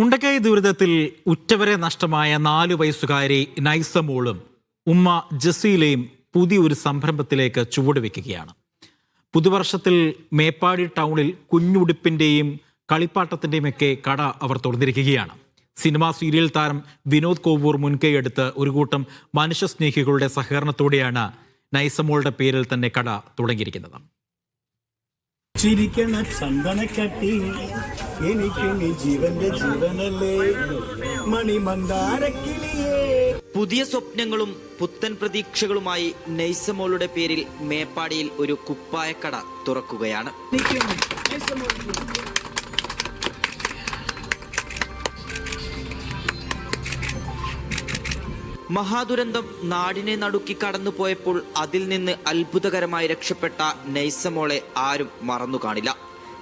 മുണ്ടക്കൈ ദുരിതത്തിൽ ഉറ്റവരെ നഷ്ടമായ നാലു വയസ്സുകാരി നൈസമോളും ഉമ്മ ജസീലയും പുതിയൊരു സംരംഭത്തിലേക്ക് ചുവടുവെക്കുകയാണ്. പുതുവർഷത്തിൽ മേപ്പാടി ടൗണിൽ കുഞ്ഞുടുപ്പിന്റെയും കളിപ്പാട്ടത്തിന്റെയും ഒക്കെ കട അവർ തുറന്നിരിക്കുകയാണ്. സിനിമാ സീരിയൽ താരം വിനോദ് കോവൂർ മുൻകൈയെടുത്ത് ഒരു കൂട്ടം മനുഷ്യസ്നേഹികളുടെ സഹകരണത്തോടെയാണ് നൈസമോളുടെ പേരിൽ തന്നെ കട തുടങ്ങിയിരിക്കുന്നത്. ചിരിക്കണ ചന്ദനക്കട്ടി എനിക്ക് നീ ജീവന്റെ ജീവനല്ലേ. മണിമന്ദാരക്കിളിയേ. പുതിയ സ്വപ്നങ്ങളും പുത്തൻ പ്രതീക്ഷകളുമായി നെയ്സമോളുടെ പേരിൽ മേപ്പാടിയിൽ ഒരു കുപ്പായക്കട തുറക്കുകയാണ്. മഹാദുരന്തം നാടിനെ നടുക്കി കടന്നുപോയപ്പോൾ അതിൽ നിന്ന് അത്ഭുതകരമായി രക്ഷപ്പെട്ട നെയ്സമോളെ ആരും മറന്നു കാണില്ല.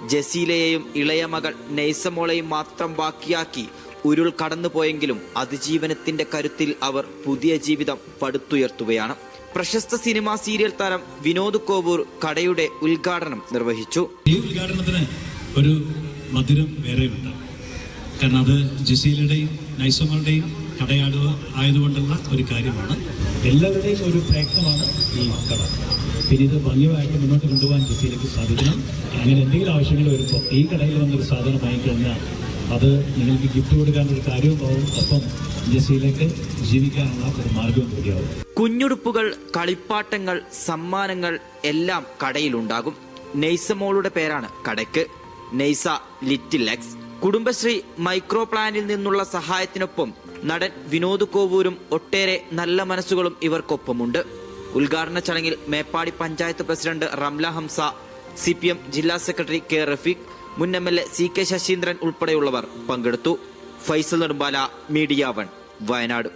ജസീലയെയും ഇളയ മകൾ നെയ്സമോളെയും മാത്രം ബാക്കിയാക്കി ഉരുൾ കടന്നുപോയെങ്കിലും അതിജീവനത്തിന്റെ കരുത്തിൽ അവർ പുതിയ ജീവിതം പടുത്തുയർത്തുകയാണ്. പ്രശസ്ത സിനിമാ സീരിയൽ താരം വിനോദ് കോവൂർ കടയുടെ ഉദ്ഘാടനം നിർവഹിച്ചു. ഈ ഉദ്ഘാടനത്തിന് ഒരു മധുരം വേറെയുണ്ട്. കാരണം അത് ജസീലയുടെയും നൈസമ്മളുടെയും കടയാടുക ആയതുകൊണ്ടുള്ള ഒരു കാര്യമാണ്. എല്ലാവരുടെയും ഒരു പ്രയത്നമാണ് ഈ കട പിന്നെ ഇത് ഭംഗിയായിട്ട് മുന്നോട്ട് കൊണ്ടുപോകാൻ ജിസിയിലേക്ക് സാധിക്കണം. അങ്ങനെ എന്തെങ്കിലും ആവശ്യങ്ങൾ വരുമ്പോൾ ഈ കടയിൽ വന്നൊരു സാധനം വാങ്ങിക്കഴിഞ്ഞാൽ അത് നിങ്ങൾക്ക് ഗിഫ്റ്റ് കൊടുക്കാൻ ഒരു കാര്യവും ആവും. ഒപ്പം ജസിയിലേക്ക് ജീവിക്കാനുള്ള ഒരു മാർഗവും കൂടിയാവും. കുഞ്ഞുടുപ്പുകൾ കളിപ്പാട്ടങ്ങൾ സമ്മാനങ്ങൾ എല്ലാം കടയിലുണ്ടാകും. നെയ്സമോളുടെ പേരാണ് കടയ്ക്ക്. Naisa little X. Kudumbashree micro പ്ലാനിൽ നിന്നുള്ള സഹായത്തിനൊപ്പം നടൻ വിനോദ് കോവൂരും ഒട്ടേറെ നല്ല മനസ്സുകളും ഇവർക്കൊപ്പമുണ്ട്. ഉദ്ഘാടന ചടങ്ങിൽ Meppadi panchayat president Ramla Hamsa C P M ജില്ലാ സെക്രട്ടറി കെ റഫീഖ് മുൻ M L A C K Saseendran ഉൾപ്പെടെയുള്ളവർ പങ്കെടുത്തു. Faisal Nedumbala media one Wayanad.